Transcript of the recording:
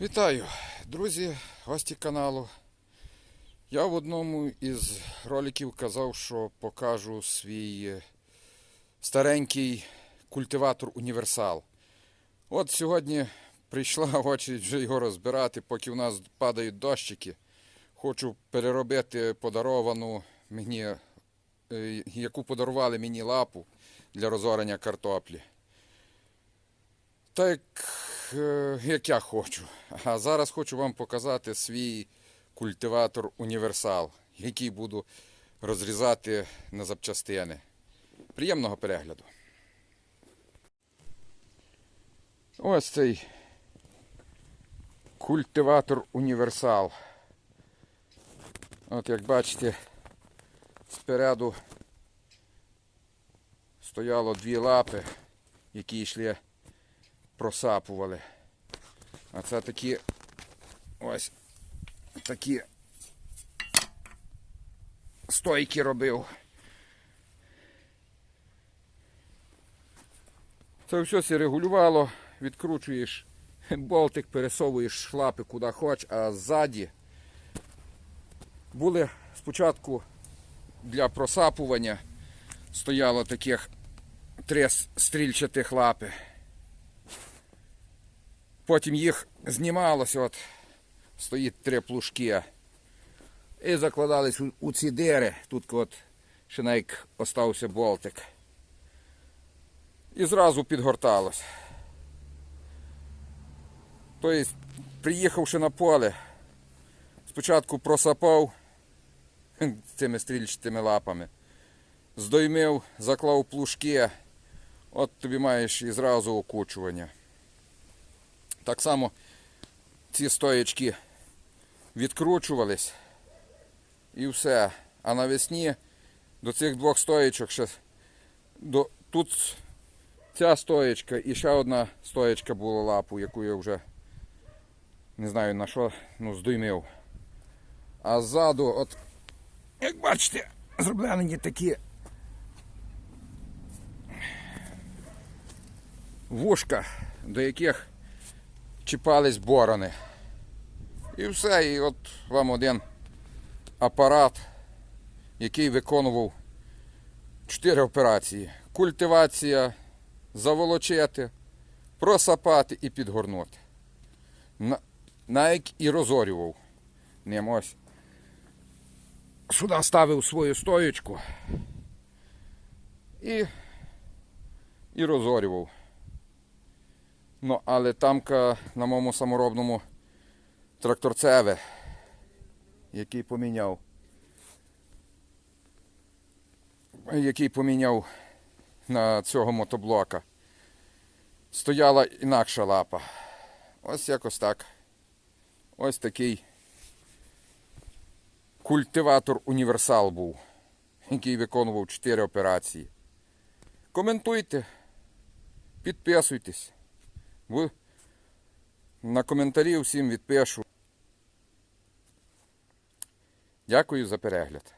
Вітаю, друзі, гості каналу. Я в одному із роликів казав, що покажу свій е, старенький культиватор універсал. От сьогодні прийшла очередь вже його розбирати, поки в нас падають дощики. Хочу переробити подаровану мені, е, яку подарували мені лапу для розорення картоплі. Так як я хочу. А зараз хочу вам показати свій культиватор універсал, який буду розрізати на запчастини. Приємного перегляду. Ось цей культиватор універсал. От як бачите, спереду стояло дві лапи, які йшли просапували. А це такі ось такі стойки робив. Це все все регулювало, відкручуєш болтик, пересовуєш шлапи куди хоч, а ззаді були спочатку для просапування стояло таких три стрільчатих лапи. Потім їх знімалося, от стоїть три плужки. І закладались у, у ці дири. Тут от ще навіть остався болтик. І зразу підгорталось. Тобто, приїхавши на поле, спочатку просапав цими стрільчатими лапами, здоймив, заклав плужки, от тобі маєш і зразу окучування. Так само ці стоєчки відкручувались і все. А навесні до цих двох стоєчок ще до, тут ця стоєчка і ще одна стоєчка була лапу, яку я вже не знаю на що ну, здоймив. А ззаду, от, як бачите, зроблені такі вушка, до яких чіпались борони. І все, і от вам один апарат, який виконував чотири операції. Культивація, заволочити, просапати і підгорнути. Навіть і розорював ним. Сюди ставив свою стоєчку і, і розорював. Ну, але тамка на моєму саморобному тракторцеве, який поміняв. Який поміняв на цього мотоблока. Стояла інакша лапа. Ось якось так. Ось такий культиватор універсал був, який виконував 4 операції. Коментуйте, підписуйтесь. Ви на коментарі всім відпишу. Дякую за перегляд.